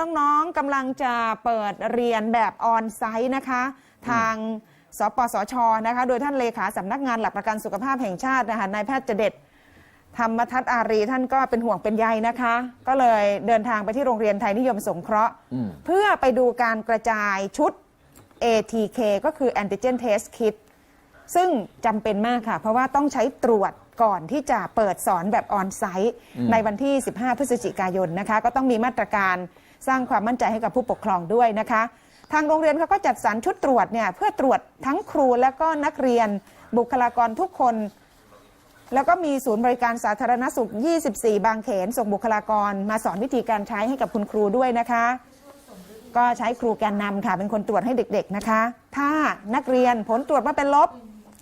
น้องๆกำลังจะเปิดเรียนแบบออนไซต์นะคะ ทางสปสชนะคะ โดยท่านเลขาสำนักงานหลักประกันสุขภาพแห่งชาตินะคะนายแพทย์เจเด็ดธรรมทัศน์อารีท่านก็เป็นห่วงเป็นใยนะคะ ก็เลยเดินทางไปที่โรงเรียนไทยนิยมสงเคราะห์อืมเพื่อไปดูการกระจายชุด ATK ก็คือ Antigen Test Kit ซึ่งจำเป็นมากค่ะ เพราะว่าต้องใช้ตรวจก่อนที่จะเปิดสอนแบบออนไซต์ ในวันที่ 15 พฤศจิกายนนะคะ ก็ต้องมีมาตรการ สร้างความมั่นใจให้กับผู้ปกครองด้วยนะคะ ทางโรงเรียนเขาก็จัดสรรชุดตรวจเนี่ยเพื่อตรวจทั้งครูและก็นักเรียนบุคลากรทุกคน แล้วก็มีศูนย์บริการสาธารณสุข 24 บางเขนส่งบุคลากร มาสอนวิธีการใช้ให้กับคุณครูด้วยนะคะ ก็ใช้ครูแกนนำค่ะ เป็นคนตรวจให้เด็กๆนะคะ ถ้านักเรียนผลตรวจมาเป็นลบ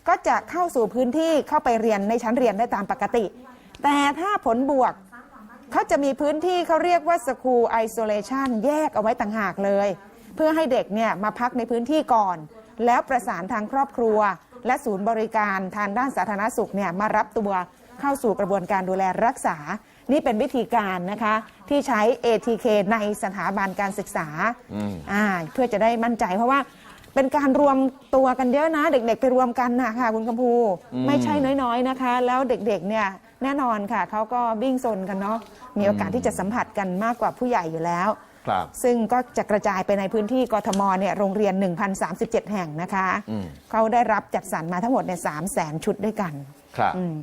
ก็จะเข้าสู่พื้นที่เข้าไปเรียนในชั้นเรียนได้ตามปกติ แต่ถ้าผลบวก เขาจะมีพื้นที่เขาเรียกว่า School Isolation แยกเอาไว้ต่างหากเลย เพื่อให้เด็กเนี่ยมาพักในพื้นที่ก่อน แล้วประสานทางครอบครัว และศูนย์บริการทางด้านสาธารณสุขเนี่ยมารับตัวเข้าสู่กระบวนการดูแลรักษา นี่เป็นวิธีการนะคะที่ใช้ ATK ในสถาบันการศึกษาอ่าเพื่อจะได้มั่นใจเพราะว่าเป็นการรวมตัวกันเยอะนะ เด็กๆไปรวมกันนะคะคุณกำพู ไม่ใช่น้อยๆนะคะ แล้วเด็กๆเนี่ย แน่นอนค่ะเขาก็วิ่งซนกันเนาะมีโอกาสที่จะสัมผัสกันมากกว่าผู้ใหญ่อยู่แล้ว ครับซึ่งก็จะกระจายไปในพื้นที่กทมเนี่ยโรงเรียน 1,037 แห่งนะคะ อืมเขาได้รับจัดสรรมาทั้งหมดเนี่ย3 0 0 0 0 0 ชุดด้วยกันครับ อืม